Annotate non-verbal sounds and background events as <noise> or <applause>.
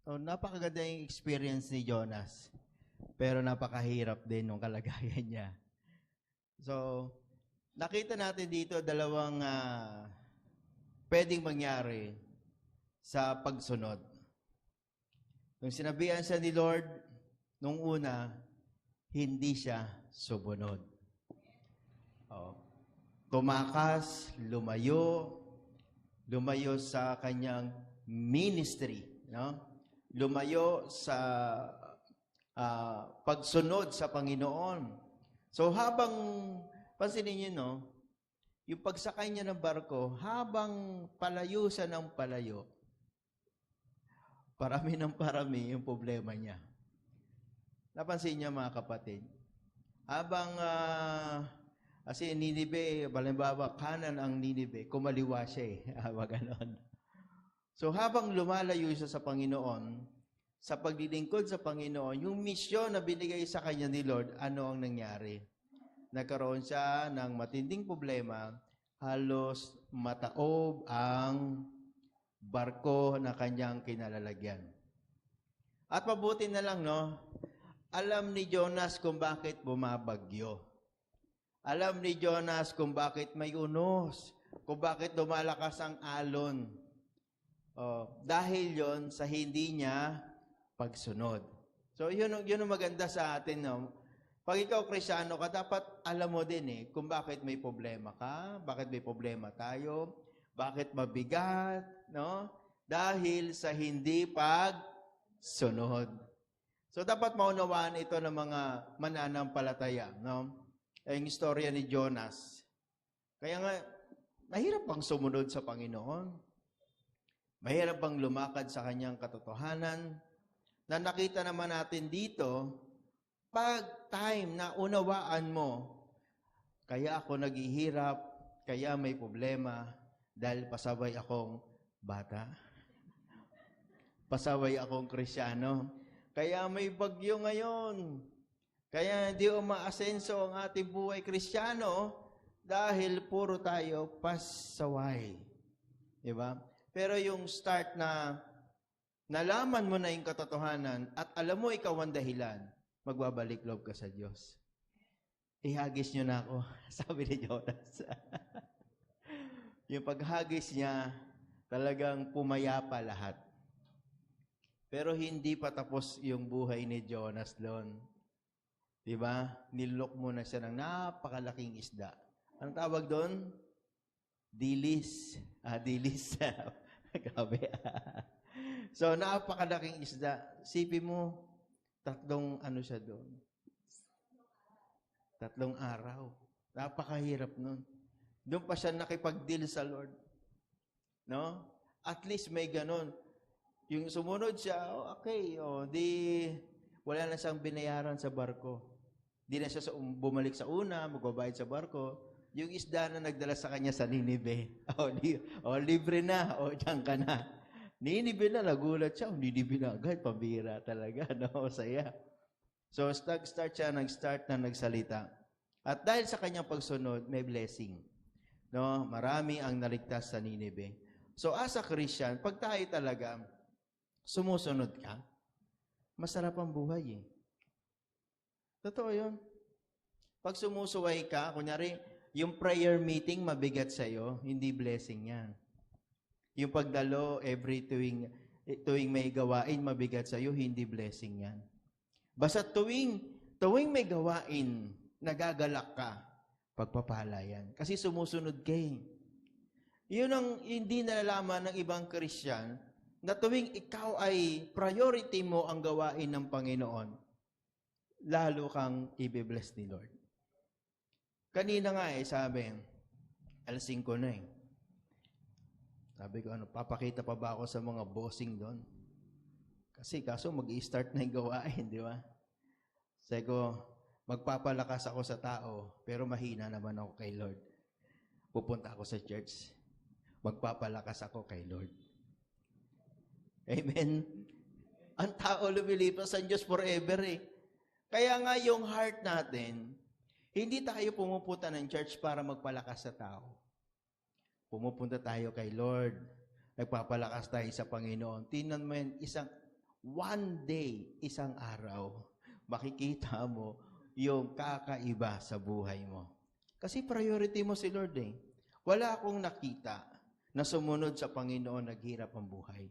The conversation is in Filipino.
So, napakaganda yung experience ni Jonas. Pero napakahirap din nung kalagayan niya. So, nakita natin dito dalawang ah, pwedeng mangyari sa pagsunod. Nung sinabihan siya ni Lord, nung una, hindi siya sumunod. Oh. Tumakas, lumayo, lumayo sa kanyang ministry, no? Lumayo sa ah, pagsunod sa Panginoon. So habang pansinin niyo no, yung pagsakay niya ng barko, habang palayo siya ng palayo, parami ng parami yung problema niya. Napansin niya mga kapatid, habang uh, kasi Ninibe, balimbawa, kanan ang Ninibe, kumaliwa siya eh. <laughs> Habang ganon. So habang lumalayo siya sa Panginoon, sa paglilingkod sa Panginoon, yung misyon na binigay sa kanya ni Lord, ano ang nangyari? Nagkaroon siya ng matinding problema, halos mataob ang barko na kanyang kinalalagyan. At mabuti na lang, no? Alam ni Jonas kung bakit bumabagyo. Alam ni Jonas kung bakit may unos, kung bakit lumalakas ang alon. Oh, dahil yon sa hindi niya pagsunod. So, yun, ang- yun ang maganda sa atin. No? Pag ikaw krisyano ka, dapat alam mo din eh kung bakit may problema ka, bakit may problema tayo, bakit mabigat, no? Dahil sa hindi pagsunod. So, dapat maunawaan ito ng mga mananampalataya, no? Yung istorya ni Jonas. Kaya nga, mahirap bang sumunod sa Panginoon? Mahirap bang lumakad sa kanyang katotohanan? Na nakita naman natin dito, pag time na unawaan mo, kaya ako naghihirap, kaya may problema, dahil pasaway akong bata. Pasaway akong krisyano. Kaya may bagyo ngayon. Kaya hindi umaasenso ang ating buhay krisyano dahil puro tayo pasaway. Di ba? Pero yung start na nalaman mo na yung katotohanan at alam mo ikaw ang dahilan, magbabalik loob ka sa Diyos. Ihagis nyo na ako, <laughs> sabi ni Jonas. <laughs> yung paghagis niya, talagang pumayapa lahat. Pero hindi pa tapos yung buhay ni Jonas doon. Di ba? Nilok muna siya ng napakalaking isda. Anong tawag doon? Dilis. Ah, dilis. <laughs> Grabe. <laughs> so, napakalaking isda. Sipi mo, tatlong ano siya doon. Tatlong araw. Napakahirap nun. Doon pa siya nakipag-deal sa Lord. No? At least may ganon. Yung sumunod siya, oh, okay, oh, di wala na siyang binayaran sa barko. Di na siya sa, um, bumalik sa una, magbabayad sa barko. Yung isda na nagdala sa kanya sa Ninive. Oh, di, oh libre na. Oh, diyan ka na. Ninive na, nagulat siya. Oh, Ninive na agad. Pambira talaga. <laughs> No, saya. So, nag-start siya, nag-start na nagsalita. At dahil sa kanyang pagsunod, may blessing. No, marami ang naligtas sa Ninive. So, as a Christian, pag tayo talaga sumusunod ka, masarap ang buhay eh. Totoo yun. Pag sumusuway ka, kunyari, yung prayer meeting mabigat sa'yo, hindi blessing yan. Yung pagdalo every tuwing, tuwing may gawain mabigat sa'yo, hindi blessing yan. Basta tuwing, tuwing may gawain, nagagalak ka, pagpapala yan. Kasi sumusunod ka eh. Yun ang hindi nalalaman ng ibang Christian, na tuwing ikaw ay priority mo ang gawain ng Panginoon, lalo kang i-bless ni Lord. Kanina nga eh, sabi, alas 5 na eh. Sabi ko, ano, papakita pa ba ako sa mga bossing doon? Kasi kaso mag start na yung gawain, <laughs> di ba? Sabi ko, magpapalakas ako sa tao, pero mahina naman ako kay Lord. Pupunta ako sa church. Magpapalakas ako kay Lord. Amen? Ang tao lumilipas sa Diyos forever eh. Kaya nga yung heart natin, hindi tayo pumupunta ng church para magpalakas sa tao. Pumupunta tayo kay Lord. Nagpapalakas tayo sa Panginoon. Tingnan mo yan, isang one day, isang araw, makikita mo yung kakaiba sa buhay mo. Kasi priority mo si Lord eh. Wala akong nakita na sumunod sa Panginoon naghirap ang buhay.